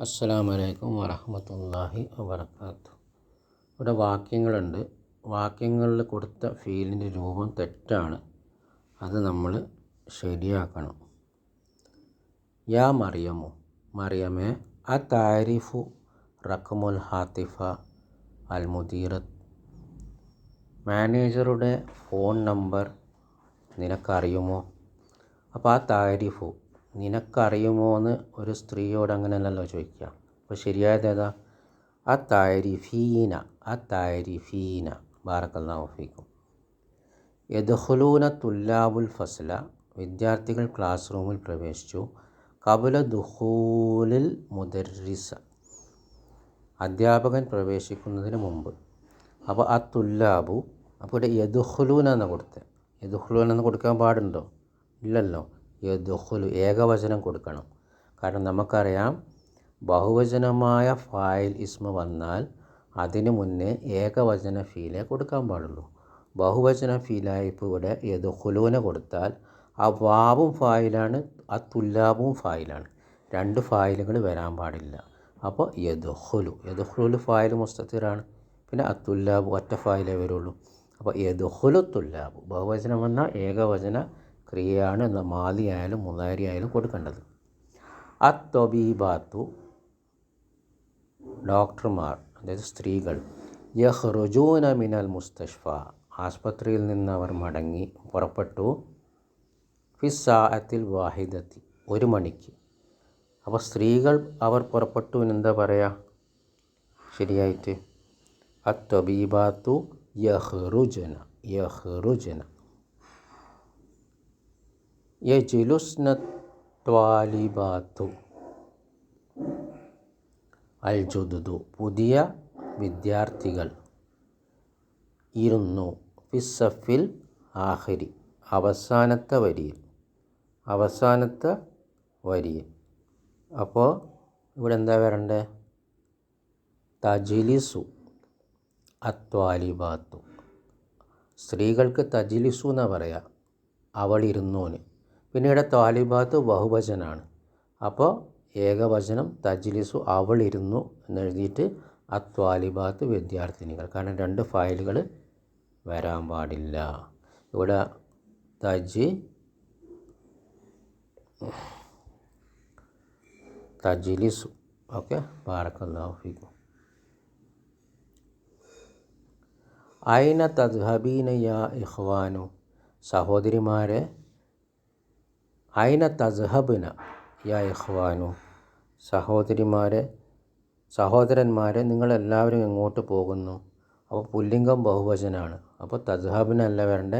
അസ്സലാമു അലൈക്കും വറഹ്മത്തുള്ളാഹി വബർക്കാത്തു ഇവിടെ വാക്യങ്ങളുണ്ട്. വാക്യങ്ങളിൽ കൊടുത്ത ഫീലിന്റെ രൂപം തെറ്റാണ്. അത് നമ്മൾ ശരിയാക്കണം. യാ മറിയമോ? മറിയമേ അ താരിഫു റഖമുൽ ഹാത്തിഫ അൽ മുദീറത്ത് മാനേജറുടെ ഫോൺ നമ്പർ നിനക്കറിയുമോ? അപ്പോൾ ആ താരിഫു നിനക്കറിയുമോ എന്ന് ഒരു സ്ത്രീയോട് അങ്ങനെയല്ലല്ലോ ചോദിക്കുക. അപ്പോൾ ശരിയായത് ഏതാ? ആ താരിഫീന ആ താരിഫീന ബാറക്കല്ലാഫിക്കും ഫീക്കും. യദ്ഖുലൂന തുല്ലാബുൽ ഫസ്ല. വിദ്യാർത്ഥികൾ ക്ലാസ് റൂമിൽ പ്രവേശിച്ചു. കബുല ദുഹൂലിൽ മുദരിസ. അധ്യാപകൻ പ്രവേശിക്കുന്നതിന് മുമ്പ്. അപ്പോൾ ആ തുല്ലാബു അപ്പോൾ ഇവിടെ യദുഹുലൂന എന്ന് കൊടുത്തത് യദുഹുലൂന എന്ന് കൊടുക്കാൻ പാടുണ്ടോ? ഇല്ലല്ലോ. യദുഹുലു ഏകവചനം കൊടുക്കണം. കാരണം നമുക്കറിയാം ബഹുവചനമായ ഫായിൽ ഇസ്മ വന്നാൽ അതിനു മുന്നേ ഏകവചന ഫീലെ കൊടുക്കാൻ പാടുള്ളൂ. ബഹുവചന ഫീലായി ഇപ്പോൾ ഇവിടെ യദുഹുലുവിനെ കൊടുത്താൽ ആ വാവും ഫായിലാണ് ആ തുല്ലാവും ഫായിലാണ്. രണ്ട് ഫായിലുകൾ വരാൻ പാടില്ല. അപ്പോൾ യദുഹുലു യദുഹുലു ഫായിൽ മുസ്തത്തിറാണ്. പിന്നെ അത്തുല്ലാബ് ഒറ്റ ഫായിലേ വരുള്ളൂ. അപ്പോൾ യദുഹുലു തുല്ലാബ് ബഹുവചനം വന്നാൽ ഏകവചന ക്രിയയാണ് മാലി ആയാലും മുതാരി ആയാലും കൊടുക്കേണ്ടത്. അത്തൊബീബാത്തു ഡോക്ടർമാർ അതായത് സ്ത്രീകൾ യഹ്റുജൂന മിനൽ മുസ്തഷ്ഫ ആസ്പത്രിയിൽ നിന്ന് അവർ മടങ്ങി പുറപ്പെട്ടു. ഫിസാഅത്തിൽ വാഹിദത്തി ഒരു മണിക്ക്. അപ്പോൾ സ്ത്രീകൾ അവർ പുറപ്പെട്ടു എന്താ പറയുക ശരിയായിട്ട്. അത്തൊബീബാത്തു യഹ്റുജന യഹ്റുജന. യജിലുസ്ന ത്വാലിബാത്തു അൽ പുതിയ വിദ്യാർത്ഥികൾ. ഇരുന്നു. ഫിസഫിൽ ആഹരി. അവസാനത്തെ വരിയിൽ. അവസാനത്തെ വരിയിൽ. അപ്പോൾ ഇവിടെ എന്താ വരണ്ടേ? തജിലിസു. അത്വാലിബാത്തു. സ്ത്രീകൾക്ക് തജിലിസു എന്നാ പറയുക അവൾ ഇരുന്നോന്. പിന്നീട് താലിബാത്ത് ബഹുവചനാണ്. അപ്പോൾ ഏകവചനം തജ്ലിസു അവളിരുന്നു എന്നെഴുതിയിട്ട് അത്വാലിബാത്ത് വിദ്യാർത്ഥിനികൾ. കാരണം രണ്ട് ഫയലുകൾ വരാൻ പാടില്ല. ഇവിടെ തജ് തജ്ലിസു. ഓക്കെ പാർക്കുന്നു ഐന തദ്ഹബീന യാ ഇഖ്വാനു? സഹോദരിമാരെ ഐന തസഹബിന? യാ ഇഹ്വാനു സഹോദരിമാരെ സഹോദരന്മാരെ നിങ്ങളെല്ലാവരും എങ്ങോട്ട് പോകുന്നു. അപ്പോൾ പുല്ലിംഗം ബഹുവചനാണ്. അപ്പോൾ തസഹബിന അല്ല വേണ്ട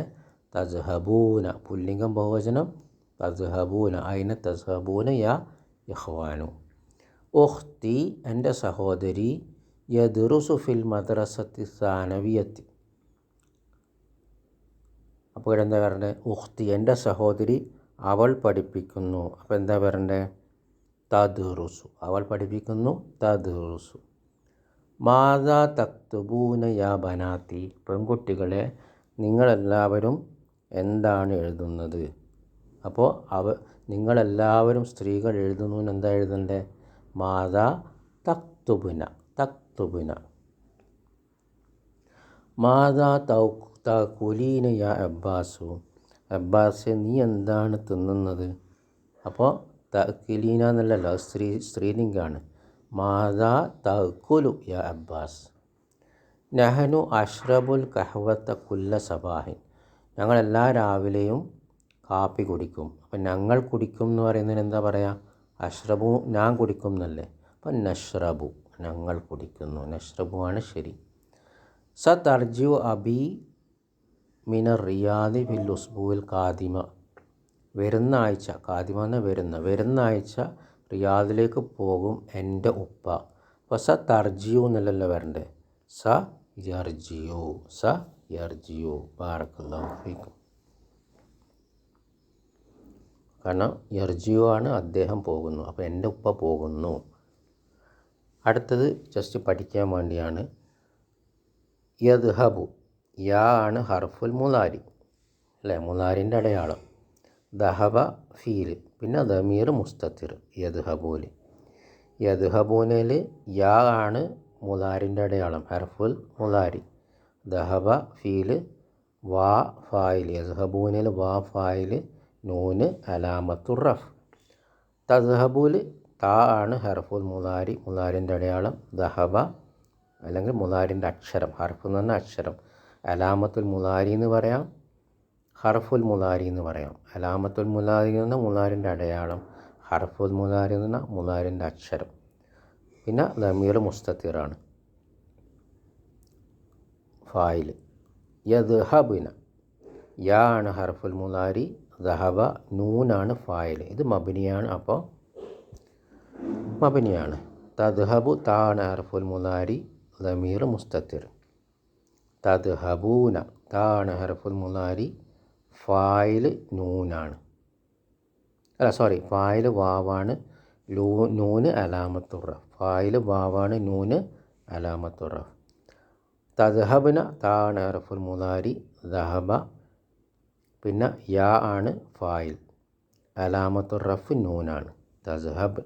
തസ്ഹബൂന. പുല്ലിംഗം ബഹുവചനം തസ്ഹബൂന. അയിന തസ്ഹബൂന യാ ഇഖ്വാനു. ഉഖ്തി എന്റെ സഹോദരി യദുറുസുഫിൽ മദ്രസത്തി സാനവിയത്തി. അപ്പോൾ ഇവിടെ എന്താ പറയണ്ടത് ഉഖ്തി എന്റെ സഹോദരി അവൾ പഠിപ്പിക്കുന്നു. അപ്പോൾ എന്താ പറയണ്ടേ തദുറുസു. അവൾ പഠിപ്പിക്കുന്നു തദുറുസു. മാതാ തക്തുബൂന യാ ബനാത്തി പെൺകുട്ടികളെ നിങ്ങളെല്ലാവരും എന്താണ് എഴുതുന്നത്? അപ്പോൾ അവ നിങ്ങളെല്ലാവരും സ്ത്രീകൾ എഴുതുന്നു എന്താ എഴുതണ്ടേ? മാതാ തക്തുബുന. തക്തുബുന. മാതാ തൗ തകുലീന യാ അബ്ബാസു. അബ്ബാസെ നീ എന്താണ് തിന്നുന്നത്? അപ്പോൾ തക്കിലീന എന്നല്ലല്ലോ സ്ത്രീ സ്ത്രീലിംഗാണ്. മാതാ തക്കുലു യാ അബ്ബാസ്. നഹനു അഷ്റബുൽ കഹ്വത്ത കുല്ല സബാഹിൻ. ഞങ്ങൾ എല്ലാ രാവിലെയും കാപ്പി കുടിക്കും. അപ്പം ഞങ്ങൾ കുടിക്കും എന്ന് പറയുന്നതിന് എന്താ പറയുക അഷ്റബു ഞാൻ കുടിക്കും എന്നല്ലേ? അപ്പം നഷ്റബു ഞങ്ങൾ കുടിക്കുന്നു. നഷ്റബു ആണ് ശരി. സ തർജു അബി മിന റിയാദി ഫിൽ ഉസ്ബുവിൽ കാദിമ വരുന്ന ആഴ്ച കാദിമ എന്ന വരുന്ന വരുന്ന ആഴ്ച റിയാദിലേക്ക് പോകും എന്റെ ഉപ്പ. അപ്പോൾ സ തർജിയു എന്നല്ലല്ലോ വരണ്ടേ? സ യർജിയു സ യർജിയു. ബാറക്കല്ലാഹു ഫീക്കും. കാരണം യർജിയു ആണ് അദ്ദേഹം പോകുന്നു അപ്പോൾ എന്റെ ഉപ്പ പോകുന്നു. അടുത്തത് ജസ്റ്റ് പഠിക്കാൻ വേണ്ടിയാണ്. യദ്ഹബു യാ ആണ് ഹർഫുൽ മുലാരി അല്ലേ? മുലാരിന്റെ അടയാളം. ദഹബ ഫീൽ പിന്നെ ദമീർ മുസ്തത്തിർ യദ്ഹബൂൽ. യദ്ഹബൂനയിൽ യാ ആണ് മുലാരിന്റെ അടയാളം ഹർഫുൽ മുലാരി. ദഹബ ഫീൽ വാ ഫായിൽ യദ്ഹബൂനയിൽ വാ ഫായിൽ നൂന് അലാമത്തുർ റഫ്. തദ്ഹബൂൽ താ ആണ് ഹർഫുൽ മുലാരി മുലാരിന്റെ അടയാളം. ദഹബ അല്ലെങ്കിൽ മുലാരിന്റെ അക്ഷരം ഹർഫ് എന്ന് പറഞ്ഞാൽ അക്ഷരം. അലാമത്തുൽ മുലാരി എന്ന് പറയാം ഹർഫുൽ മുലാരി എന്ന് പറയാം. അലാമത്തുൽ മുലാരി എന്ന് പറഞ്ഞാൽ മുലാരിന്റെ അടയാളം ഹർഫുൽ മുലാരി എന്ന് പറഞ്ഞാൽ മുലാരിന്റെ അക്ഷരം. പിന്നെ ദമീർ മുസ്തത്തിറാണ്. ഫായിൽ. യദ്ഹബിന. യാ ആണ് ഹർഫുൽ മുലാരി ദഹബ നൂനാണ് ഫായിൽ. ഇത് മബിനിയാണ് അപ്പോൾ മബിനിയാണ്. തദ്ഹബു താണ് ഹർഫുൽ മുലാരി ദമീർ മുസ്തത്തിർ. തദ്ഹബൂന. താണ് ഹർഫുൽ മുലാരി ഫായിൽ നൂനാണ്. അല്ല സോറി ഫായിൽ വാവാണ്. ലൂ നൂന് അലാമത്തുറ ഫായിൽ വാവാണ് നൂന് അലാമത്തുറ തദ്ഹബിന താണ് ഹർഫുൽ മുലാരി ദഹബ പിന്നെ യാ ആണ് ഫായിൽ. അലാമത്തുർ റഫ് നൂനാണ്. തസ്ഹബ്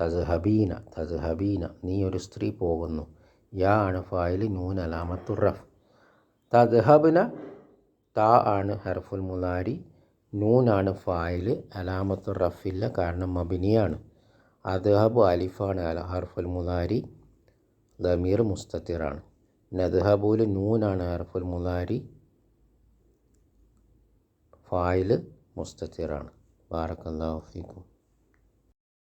തസ്ഹബീന തസ്ഹബീന നീ ഒരു സ്ത്രീ പോകുന്നു. യാ ആണ് ഫായിൽ നൂൻ അലാമത്തു റഫ്. തദ്ഹബ്ന താ ആണ് ഹർഫുൽ മുലാരി നൂനാണ് ഫായിൽ അലാമത്തു റഫില്ല കാരണം മബിനിയാണ് അദ്ഹബ് അലിഫാണ് അല ഹർഫുൽ മുലാരി ദമീർ മുസ്തത്തിറാണ് നദ്ഹബൂൽ നൂനാണ് ഹർഫുൽ മുലാരി ഫായിൽ മുസ്തത്തിറാണ് ബാറക്കല്ലാഹു ഫീക്കും.